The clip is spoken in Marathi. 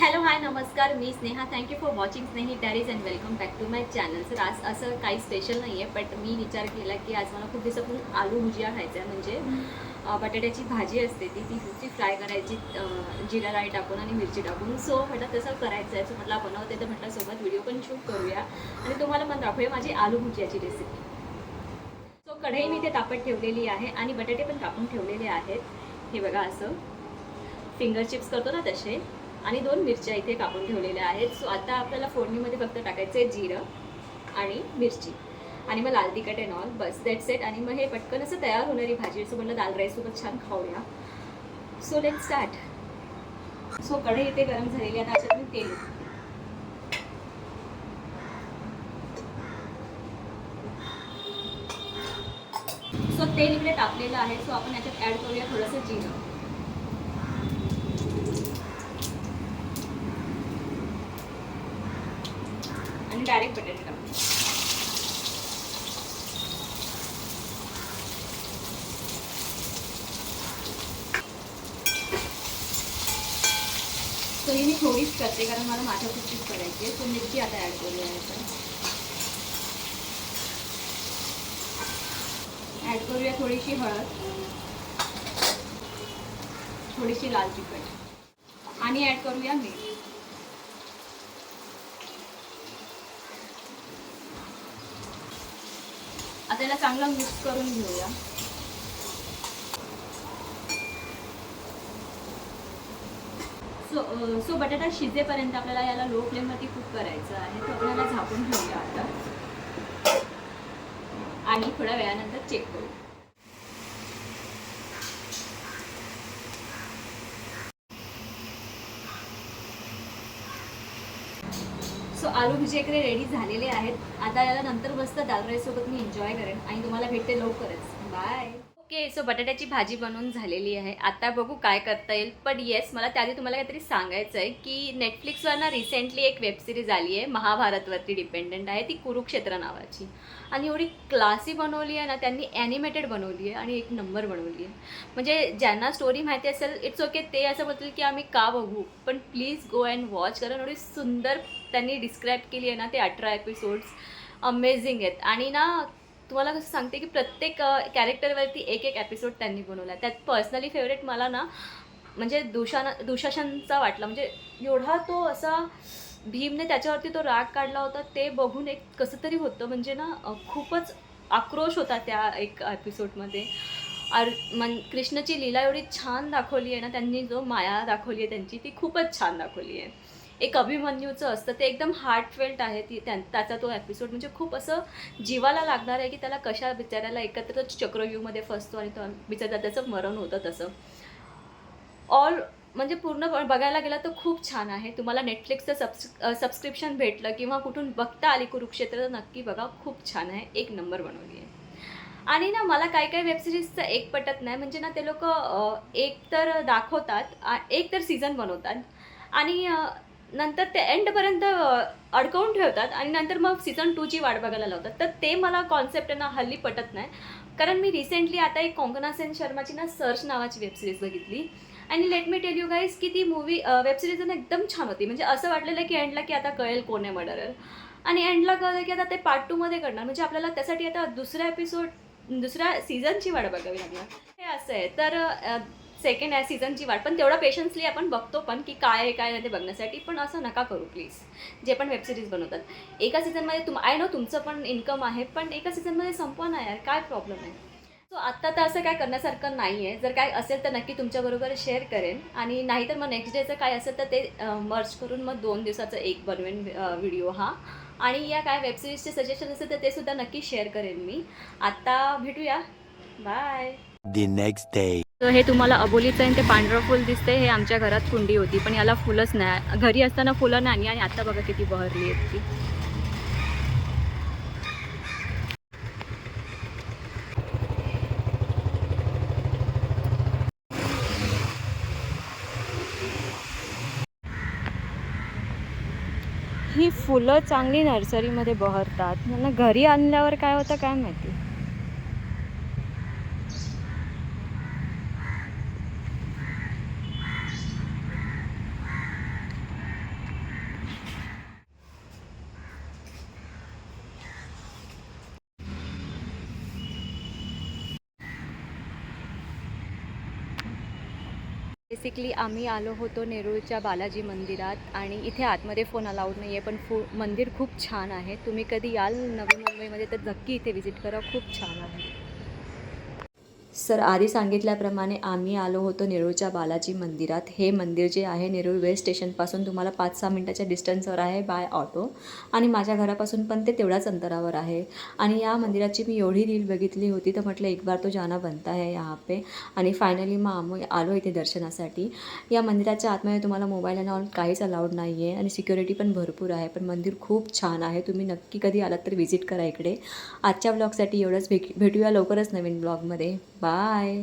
हॅलो हाय नमस्कार मी Sneha. Thank you for watching Snehi. Diaries and welcome back to my channel sir आज असं काही स्पेशल नाही आहे बट मी विचार केला की आज मला खूप दिवसापासून आलू भुजिया खायचा आहे म्हणजे बटाट्याची भाजी असते ती ती फ्राय करायची जिरा राई टाकून आणि मिरची टाकून. सो म्हटलं तसं करायचं आहे सो म्हटलं बनवते तर म्हटलं सोबत व्हिडिओ पण शूट करूया. आणि तुम्हाला पण दाखवूया माझी आलू भुजियाची रेसिपी सो कढई मी ते तापत ठेवलेली आहे आणि बटाटे पण कापून ठेवलेले आहेत. हे बघा असं. फिंगर चिप्स करतो ना तसे. आणि दोन मिरच्या इथे कापून ठेवलेल्या आहेत. सो आता आपल्याला फोडणीमध्ये फक्त टाकायचं आहे जिरं आणि मिरची. आणि मग लाल तिखट अँड ऑल बस दॅट सेट आणि मग हे पटकन असं तयार होणारी भाजी असं म्हणलं दाल राईससोबत छान खाऊया. सो लेट स्टार्ट सो कढई इथे गरम झालेली आहे. आता याच्यात मी तेल सो तेल इकडे टाकलेलं आहे. सो आपण याच्यात ॲड करूया थोडंसं जिरं. डायरेक्ट बटाटे तर ही मी थोडीच करते कारण मला माझ्या कुठचीच करायची आहे. सो मिरची आता ॲड करूया याच्यात ॲड करूया थोडीशी हळद. थोडीशी लाल तिखट. आणि ॲड करूया मीठ. आता याला मिक्स करून घेऊया. सो सो बटाटा शिजेपर्यंत आपल्याला याला लो फ्लेमवरती कुक करायचं आहे. तो आपल्याला झाकून ठेवूया आता. आणि थोड्या वेळानंतर चेक करू. आलू भुजिया इकडे रेडी झालेले आहेत. आता याला नंतर मस्त दाल मी एन्जॉय करेन आणि तुम्हाला भेटते लवकरच. बाय ओके सो बटाट्याची भाजी बनवून झालेली आहे. आता बघू काय करता येईल. पण येस मला त्याआधी तुम्हाला काहीतरी सांगायचं आहे की नेटफ्लिक्सवर ना रिसेंटली एक वेबसिरीज आली आहे. महाभारतवरती डिपेंडंट आहे. ती कुरुक्षेत्र नावाची. आणि एवढी क्लासी बनवली आहे ना त्यांनी ॲनिमेटेड बनवली आहे आणि एक नंबर बनवली आहे. म्हणजे ज्यांना स्टोरी माहिती असेल इट्स ओके ते असं बोलतील की आम्ही का बघू? पण प्लीज गो अँड वॉच कारण एवढी सुंदर त्यांनी डिस्क्राईब केली आहे ना ते अठरा एपिसोड्स अमेझिंग आहेत. आणि ना तुम्हाला कसं सांगते की प्रत्येक कॅरेक्टरवरती एक एक एपिसोड त्यांनी बनवला त्यात पर्सनली फेवरेट मला ना म्हणजे दुशाना दुशासनचा वाटला. म्हणजे एवढा तो असा भीमने त्याच्यावरती तो राग काढला होता ते बघून एक कसं तरी होतं. म्हणजे ना खूपच आक्रोश होता त्या एक एपिसोडमध्ये आर मन कृष्णाची लीला एवढी छान दाखवली आहे ना त्यांनी जो माया दाखवली आहे त्यांची ती खूपच छान दाखवली आहे. एक अभिमन्यूचं असतं. ते एकदम हार्टफेल्ट आहे ती त्यां त्याचा तो एपिसोड म्हणजे खूप असं जीवाला लागणार आहे की त्याला कशा बिचाऱ्याला एकत्र चक्रव्यूहमध्ये फसतो आणि तो बिचारा त्याचं मरण होतं तसं. ऑल म्हणजे पूर्ण बघायला गेलं तर खूप छान आहे. तुम्हाला नेटफ्लिक्सचं सबस् सबस्क्रिप्शन भेटलं किंवा कुठून बघता आली कुरुक्षेत्र तर नक्की बघा. खूप छान आहे. एक नंबर बनवली आहे आणि ना मला काही काही वेबसिरीजचं एक पटत नाही. म्हणजे ना ते लोक एक तर दाखवतात एक तर सीझन बनवतात. आणि नंतर ते एंडपर्यंत अडकवून ठेवतात आणि नंतर मग सीझन टूची वाट बघायला लावतात. तर ते मला कॉन्सेप्ट ना हल्ली पटत नाही. कारण मी रिसेंटली आता एक कोंकणा सेन शर्माची ना सर्च नावाची वेबसिरीज बघितली. आणि let me tell you guys की ती मूवी वेबसिरीज ना एकदम छान होती. म्हणजे असं वाटलेलं की एंडला की आता कळेल कोण आहे मर्डरर आणि एंडला कळलं की आता ते पार्ट टूमध्ये करणार. म्हणजे आपल्याला त्यासाठी आता दुसरा एपिसोड दुसऱ्या सीझनची वाट बघावी लागणार. हे असं आहे. तर सेकंड आहे सीझनची वाट. पण तेवढा पेशन्सली आपण बघतो पण की काय आहे काय नाही ते बघण्यासाठी. पण असं नका करू प्लीज जे पण वेबसिरीज बनवतात. एका सीझनमध्ये तुम आय नो तुमचं पण इन्कम आहे पण एका सीझनमध्ये संपवा ना यार. काय प्रॉब्लेम आहे? सो आत्ता तर असं काय करण्यासारखं नाही आहे जर काय असेल तर नक्की तुमच्याबरोबर शेअर करेन. आणि नाहीतर मग नेक्स्ट डेचं काय असेल तर ते मर्च करून मग दोन दिवसाचं एक बनवेन व्हिडिओ हा. आणि या काय वेबसिरीजचे सजेशन असेल तर ते सुद्धा नक्की शेअर करेन मी. आत्ता भेटूया. बाय द नेक्स्ट डे तर हे तुम्हाला अबोलीचं आहे आणि ते पांढरं फुल दिसते हे आमच्या घरात कुंडी होती. पण याला फुलंच नाही. घरी असताना फुलं नाही आणि आता बघा किती बहरली आहेत ती. ही फुलं चांगली नर्सरीमध्ये बहरतात. मला घरी आणल्यावर काय होतं काय माहिती? बेसिकली आम्ही आलो होतो नेरूळच्या बालाजी मंदिरात आणि इथे आतमध्ये फोन अलाउड नाही आहे पण फू मंदिर खूप छान आहे. तुम्ही कधी याल नवी मुंबईमध्ये तर नक्की इथे व्हिजिट करा खूप छान आहे. सर आधी सांगितल्याप्रमाणे आम्ही आलो होतो नेरूळच्या बालाजी मंदिरात. हे मंदिर जे आहे नेरूळ वेस्ट स्टेशनपासून तुम्हाला पाच सहा मिनटाच्या डिस्टन्सवर आहे बाय ऑटो आणि माझ्या घरापासून पण ते तेवढ्याच अंतरावर आहे. आणि या मंदिराची मी एवढी रील बघितली होती तर म्हटलं एक बार तो जाना बनता है यहाँ पे. आणि फायनली मग आम्ही आलो इथे दर्शनासाठी. या मंदिराच्या आतमध्ये तुम्हाला मोबाईल आणि ऑल काहीच अलाउड नाही आहे आणि सिक्युरिटी पण भरपूर आहे. पण मंदिर खूप छान आहे. तुम्ही नक्की कधी आलात तर व्हिजिट करा इकडे. आजच्या ब्लॉगसाठी एवढंच. भेट भेटूया लवकरच नवीन ब्लॉगमध्ये बाय